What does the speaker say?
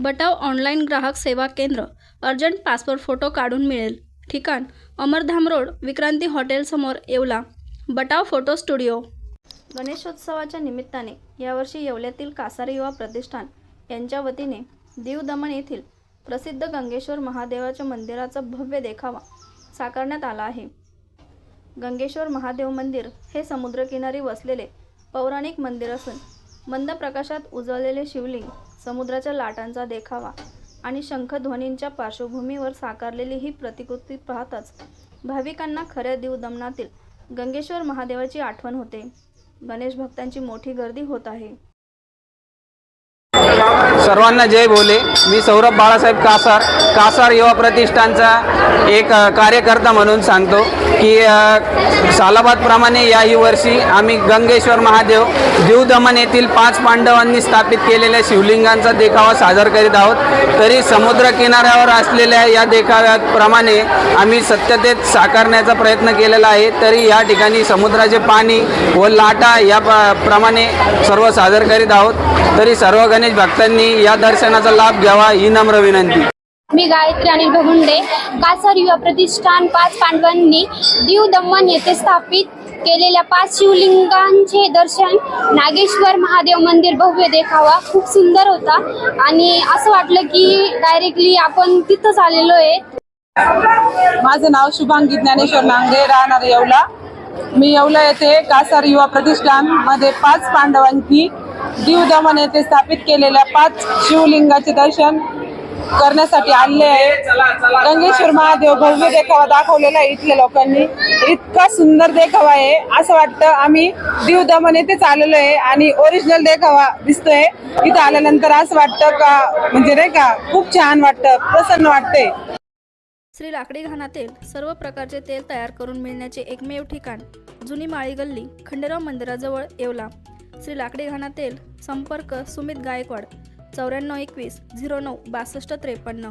बटाव online ग्राहक सेवा केंद्र अर्जंट पासपोर्ट फोटो काढून मिळेल. ठिकाण अमरधाम रोड विक्रांती हॉटेलसमोर येवला. Batav photo studio. गणेशोत्सवाच्या निमित्ताने यावर्षी येवल्यातील कासारी युवा प्रतिष्ठान यांच्या वतीने दीव दमण येथील प्रसिद्ध गंगेश्वर महादेवाच्या मंदिराचा भव्य देखावा साकारण्यात आला आहे. गंगेश्वर महादेव मंदिर हे समुद्रकिनारी वसलेले पौराणिक मंदिर असून मंद प्रकाशात उजळलेले शिवलिंग समुद्राच्या लाटांचा देखावा आणि शंखध्वनींच्या पार्श्वभूमीवर साकारलेली ही प्रतिकृती पाहताच भाविकांना खऱ्या दीवदमनातील गंगेश्वर महादेवाची आठवण होते. गणेश भक्तांची मोठी गर्दी होत आहे. सर्वांना जय बोले मी सौरभ बाळासाहेब कासार. कासार युवा प्रतिष्ठानचा एक कार्यकर्ता म्हणून सांगतो. की अ, सालाबादप्रमाणे याही वर्षी आम्ही गंगेश्वर महादेव देव दमन येथील पाच पांडवांनी स्थापित केलेल्या शिवलिंगांचा देखावा सादर करीत आहोत. तरी समुद्र किनाऱ्यावर असलेल्या या देखाव्याप्रमाणे आम्ही सत्यतेत साकारण्याचा प्रयत्न केलेला आहे. तरी या ठिकाणी समुद्राचे पाणी व लाटा या प्रमाणे सर्व सादर करीत आहोत. तरी सर्व गणेश भक्तांनी या दर्शनाचा लाभ घ्यावा ही नम्र विनंती. मी गायत्री अनिल भगुंडे. कासार युवा प्रतिष्ठान पाच पांडवांनी दीव दमन येथे स्थापित केलेल्या पाच शिवलिंगांचे दर्शन नागेश्वर महादेव मंदिर भव्य देखावा. खूप सुंदर होता. आणि असं वाटलं की डायरेक्टली आपण तिथंच आलेलो आहे. माझं नाव शुभांगी ज्ञानेश्वर नांगे राहणार येवला. मी येवला येथे कासार युवा प्रतिष्ठानमध्ये पाच पांडवांनी दीव दमन येथे स्थापित केलेल्या पाच शिवलिंगाचे दर्शन करण्यासाठी आणले आहे गंगेश्वर महादेव भव्य देखावा दाखवलेला आहे इथल्या लोकांनी. इतका सुंदर देखावा आहे. असं वाटतं आम्ही दीव दमन येथेच आलेलो आहे आणि ओरिजिनल देखावा दिसतोय. इथं आल्यानंतर असं वाटतं का म्हणजे नाही का खूप छान वाटतं प्रसन्न वाटतंय. श्री लाकडी घाणातील सर्व प्रकारचे तेल तयार करून मिळण्याचे एकमेव ठिकाण जुनी माळी गल्ली खंडेराव मंदिराजवळ येवला. श्री लाकडी घाणातील संपर्क सुमित गायकवाड चौऱ्याण्णव एकवीस झिरो नऊ बासष्ट त्रेपन्न.